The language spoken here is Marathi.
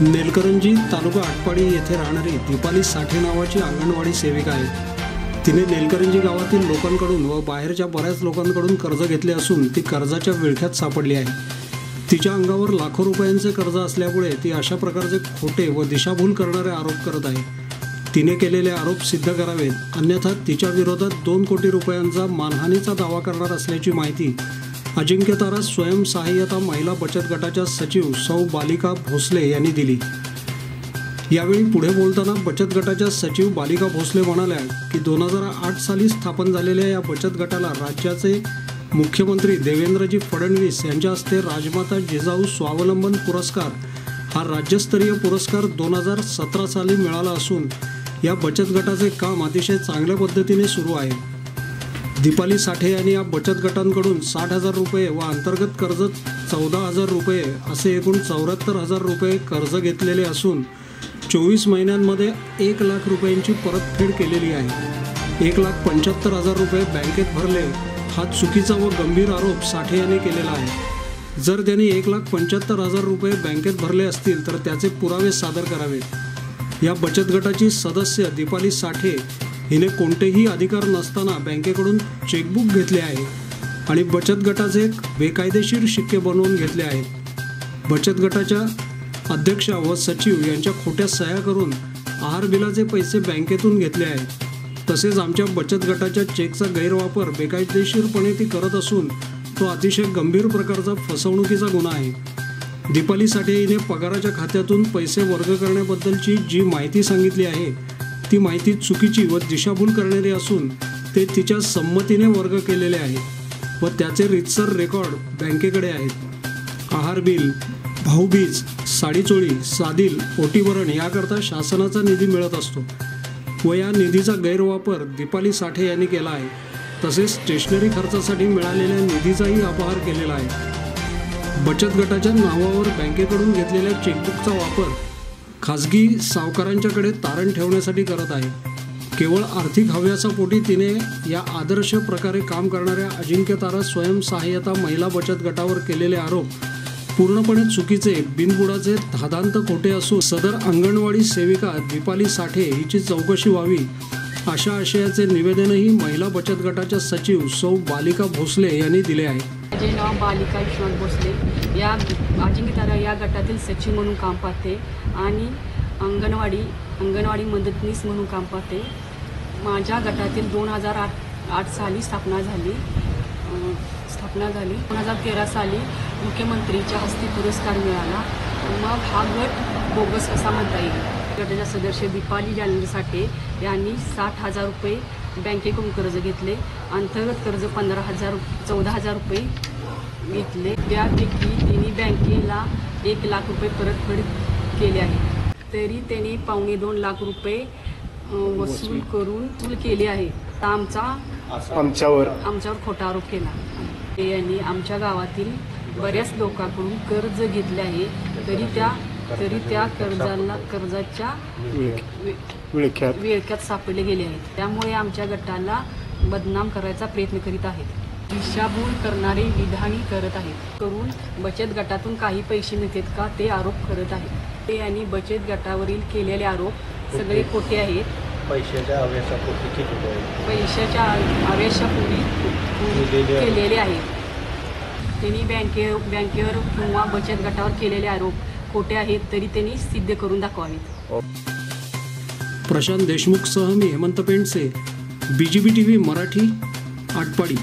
नेलकरंजी तालुका आटपाडी येथे राहणारी दीपाली साठे नावाची अंगणवाडी सेविका आहे तिने नेलकरंजी गावातील लोकांकडून व बाहेरच्या बऱ्याच लोकांकडून कर्ज घेतले असून ती कर्जाच्या विळख्यात सापडली आहे. तिच्या अंगावर लाखो रुपयांचे कर्ज असल्यामुळे ती अशा प्रकारचे खोटे व दिशाभूल करणारे आरोप करत आहे. तिने केलेले आरोप सिद्ध करावेत. अन्यथा तिच्या विरोधात दोन कोटी रुपयांचा मानहानीचा दावा करणार असल्याची माहिती अजिंक्यतारा स्वयंसहाय्यता महिला बचत गटाच्या सचिव सौ बालिका भोसले यांनी दिली. यावेळी पुढे बोलताना बचत गटाच्या सचिव बालिका भोसले म्हणाल्या की दोन हजार आठ साली स्थापन झालेल्या या बचत गटाला राज्याचे मुख्यमंत्री देवेंद्रजी फडणवीस यांच्या हस्ते राजमाता जिजाऊ स्वावलंबन पुरस्कार हा राज्यस्तरीय पुरस्कार दोन हजार सतरा साली मिळाला असून या बचत गटाचे काम अतिशय चांगल्या पद्धतीने सुरू आहे. दीपाली साठे यांनी या बचत गटांकडून साठ हजार रुपये व अंतर्गत कर्ज चौदा हजार रुपये असे एकूण चौऱ्याहत्तर हजार रुपये कर्ज घेतलेले असून चोवीस महिन्यांमध्ये एक लाख रुपयांची परतफेड केलेली आहे. एक लाख पंच्याहत्तर हजार रुपये बँकेत भरले हा चुकीचा व गंभीर आरोप साठे यांनी केलेला आहे. जर त्यांनी एक लाख पंच्याहत्तर हजार रुपये बँकेत भरले असतील तर त्याचे पुरावे सादर करावेत. या बचत गटाची सदस्य दीपाली साठे हिने कोणतेही अधिकार नसताना बँकेकडून चेकबुक घेतले आहे आणि बचत गटाचे बेकायदेशीर शिक्के बनवून घेतले आहेत बचत गटाच्या अध्यक्षा व सचिव यांच्या खोट्या सह्या करून आहार बिलाचे पैसे बँकेतून घेतले आहेत तसेच आमच्या बचत गटाच्या चेकचा गैरवापर बेकायदेशीरपणे ती करत असून तो अतिशय गंभीर प्रकारचा फसवणुकीचा गुन्हा आहे. दीपाली साठे हिने पगाराच्या खात्यातून पैसे वर्ग करण्याबद्दलची जी माहिती सांगितली आहे ती माहिती चुकीची व दिशाभूल करणारी असून ते तिच्या संमतीने वर्ग केलेले आहे व त्याचे रितसर रेकॉर्ड बँकेकडे आहेत. आहार बिल भाऊबीज साडीचोळी साधील ओटीवरण याकरता शासनाचा निधी मिळत असतो व या निधीचा गैरवापर दीपाली साठे यांनी केला आहे. तसेच स्टेशनरी खर्चासाठी मिळालेल्या निधीचाही अपहार केलेला आहे. बचत गटाच्या नावावर बँकेकडून घेतलेल्या चेकबुकचा वापर खाजगी सावकारांच्याकडे तारण ठेवण्यासाठी करत आहे. केवळ आर्थिक हव्यासापोटी तिने या आदर्श प्रकारे काम करणाऱ्या अजिंक्यतारा स्वयंसहाय्यता महिला बचत गटावर केलेले आरोप पूर्णपणे चुकीचे बिनबुडाचे धादांत खोटे असून सदर अंगणवाडी सेविका दीपाली साठे हिची चौकशी व्हावी अशा आशयाचे निवेदनही महिला बचत गटाच्या सचिव सौ बालिका भोसले यांनी दिले आहे. माझे नाव बालिका विश्वनाथ भोसले या अजिंक्यतारा या गटातील सचिव म्हणून काम पाहते आणि अंगणवाडी अंगणवाडी मदतनीस म्हणून काम पाहते. माझ्या गटातील दोन हजार आठ आठ साली स्थापना झाली. स्थापना झाली. दोन हजार तेरा साली मुख्यमंत्रीच्या हस्ते पुरस्कार मिळाला. मग हा गट बोगस कसा म्हणता येईल. गटाच्या सदस्य दीपाली जालंधर यांनी साठ हजार रुपये बँकेकडून कर्ज घेतले. अंतर्गत कर्ज पंधरा हजार चौदा हजार रुपये घेतले. त्यापैकी त्यांनी बँकेला एक लाख रुपये परतफेड केले आहे तरी त्यांनी पावणे दोन लाख रुपये वसूल करून वसूल केले आहे तर आमचा आमच्यावर. आमच्यावर खोटा आरोप केला. ते यांनी आमच्या गावातील बऱ्याच लोकांकडून कर्ज घेतले आहे. तरी त्या तरी त्या कर्जाला कर्जाच्या विळख्यात. विळख्यात. सापडले गेले आहेत. त्यामुळे आमच्या गटाला बदनाम करायचा प्रयत्न करीत आहेत. दिशाभूल करणारे विधानी करत आहेत. करून बचत गटातून काही पैसे मिळतात का ते आरोप करत आहेत. ते यांनी बचत गटावरील केलेले आरोप सगळे खोटे आहेत. पैशाच्या हव्यासापोटी केलेलं आहे पैशाच्या आवेशापूर्वी. केलेले आहेत. त्यांनी बँके बँकेवर किंवा बचत गटावर केलेले आरोप. खोटे आहेत तरी त्यांनी सिद्ध करून दाखवावेत. प्रशांत देशमुखसह मी Hemant Pendse B G B T V Marathi Atpadi.